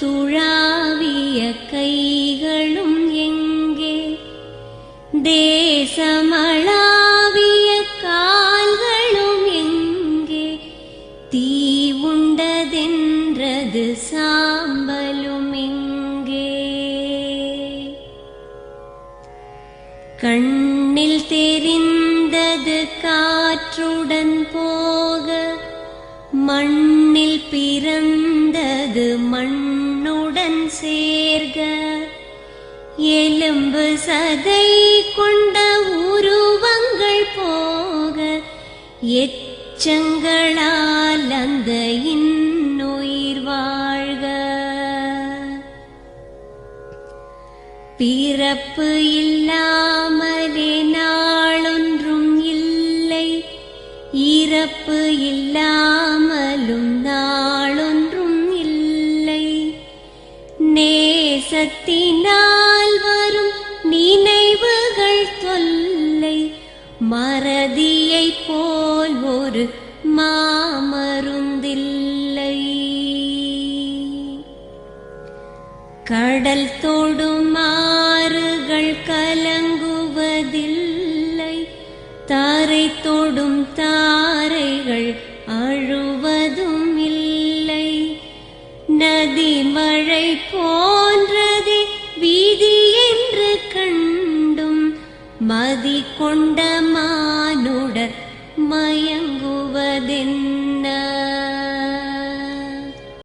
துழாவிய கைகளும் எங்கே? தேசமளாவிய கால்களும் எங்கே? தீ உண்டதென்றது சாம்பலும் எங்கே? கண்ணில் தெரிந்தது காற்றுடன் போ மண்ணில் பிறந்தது மண்ணுடன் சேர்க. எலும்பு சதை கொண்ட உருவங்கள் போக. எச்சங்களால் அந்த இன்னுயிர் வாழ்க. பிறப்பு இல்லாமலே நாளொன்றும் இல்லை. இறப்பு இல்லை தேசத்தினால் வரும் நினைவுகள் தொல்லை மறதியை போல் ஒரு மாமருந்தில்லை. கடல் தோடும் ஆறுகள் கலங்குவதில்லை தாரை தோடும் தாரைகள் அழுவதும் இல்லை. நதி மழை போ மதி கொண்ட மானுடர் மய